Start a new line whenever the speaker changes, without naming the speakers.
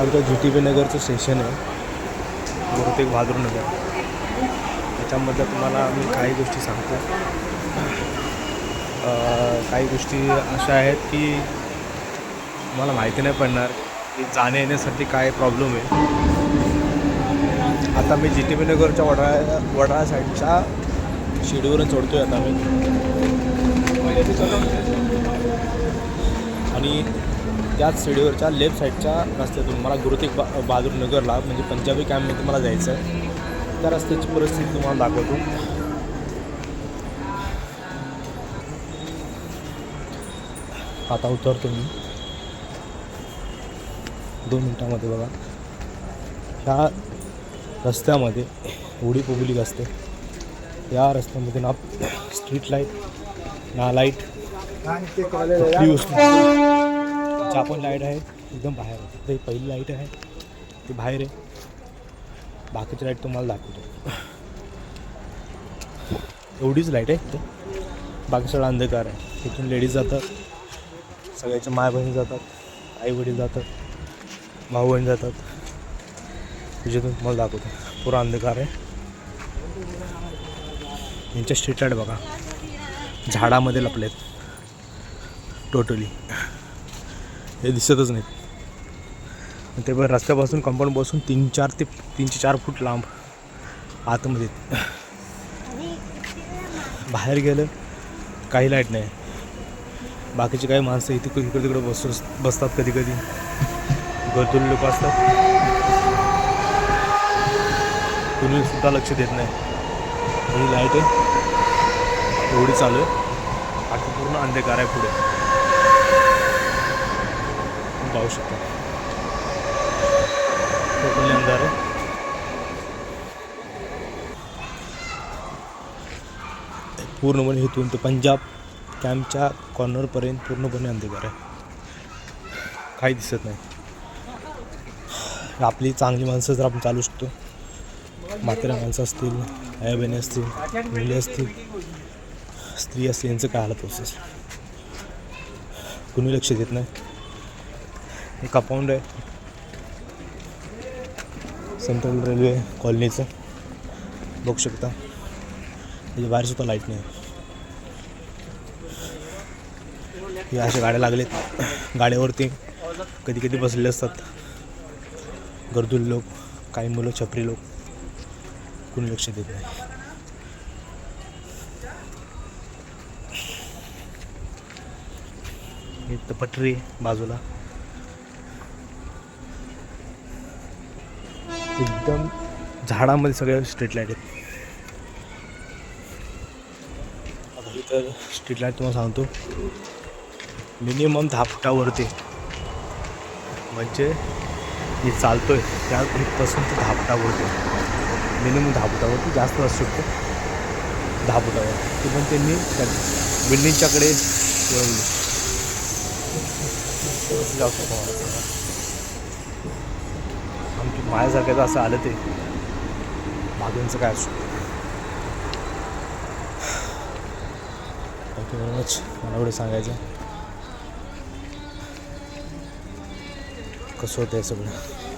आमच्या G T बी नगरचं station आहे. बहुतेक बहादूर नगर. त्याच्यामधलं तुम्हाला मी काही गोष्टी सांगतो. काही गोष्टी अशा आहेत की मला माहिती नाही पडणार की जाण्या येण्यासाठी काय प्रॉब्लेम आहे. आता मी जी टी बी नगरच्या वडा वडाळा साईडच्या शिडीवरून चढतो आहे आता मी. आणि त्याच शिडीवरच्या लेफ्ट साईडच्या रस्त्यातून मला गुरुतेक बा बहादूर नगरला म्हणजे पंजाबी कॅम्पमध्ये मला जायचं आहे. त्या रस्त्याची परिस्थिती तुम्हाला दाखवतो. आता उतरतो मी. दोन मिनटामध्ये बघा. ह्या रस्त्यामध्ये एवढी पब्लिक असते. या रस्त्यामध्ये ना स्ट्रीट लाइट ना लाइट चापण लाइट आहे एकदम बाहेर आहे. ही पहिली लाइट आहे. ती बाहेर आहे. बाकीची लाइट तुम्हाला दाखवतो. एवढीच लाइट आहे इथं. बाकी सगळं अंधकार आहे. इथून लेडीज जातात. सगळ्याच्या माय बहीण जातात. आई वडील जातात. भाऊ बहीण जातात. तुझ्यातून तुम्हाला दाखवतो. पुरा अंधकार आहे. यांच्या स्ट्रीट लाइट बघा. झाडामध्ये लपलेत. टोटली हे दिसतच नाहीत. ते पण रस्त्यापासून कंपाऊंड बसून तीन चार ते तीनशे चार फूट लांब आतमध्ये बाहेर गेलं काही लाइट नाही. बाकीचे काही माणसं इथे इकडे तिकडे बस बसतात कधी कधी. गरजूल लोक असतात. कुणी सुद्धा लक्ष देत नाही. ही लाइट आहे. एवढी चालू आहे. आता पूर्ण अंधकार आहे पुढे. पाहू शकता. टोटली अंधार आहे. पूर्णपणे इथून ते पंजाब कॅम्पच्या कॉर्नरपर्यंत पूर्णपणे अंधकार आहे. काही दिसत नाही. आपली चांगली माणसं जर आपण चालू शकतो. म्हाताऱ्या माणसं असतील आई बहिणी असतील मुली असतील स्त्री असतील यांचं काय हालत प्रोसेस कुणी लक्ष देत नाही? हे कंपाऊंड आहे. सेंट्रल रेल्वे कॉलनीचं बघू शकता. म्हणजे बाहेर सुद्धा लाइट नाही. हे अशा गाड्या लागलेत. गाड्यावरती कधी कधी बसलेले असतात. गर्दुल लोक काही मुलं छपरी लोक. कुणी लक्ष देत नाही. इथं पटरी आहे बाजूला. एकदम झाडामध्ये सगळे स्ट्रीट लाइट आहेत. आता स्ट्रीट लाइट तुम्हाला सांगतो. मिनिमम दहा फुटावरती. म्हणजे मी चालतोय. त्या इथपासून ते दहा फुटावरती. मिनिमम दहा फुटावरती. जास्त असू शकतो. दहा फुटावर ते पण त्यांनी त्या बिल्डिंगच्याकडे जाऊ शकतो माझ्यासारख्याचं असं आलं ते मागूनचं काय असू? थँक्यू व्हेरी मच मला एवढं सांगायचं कसं होतं आहे सगळं?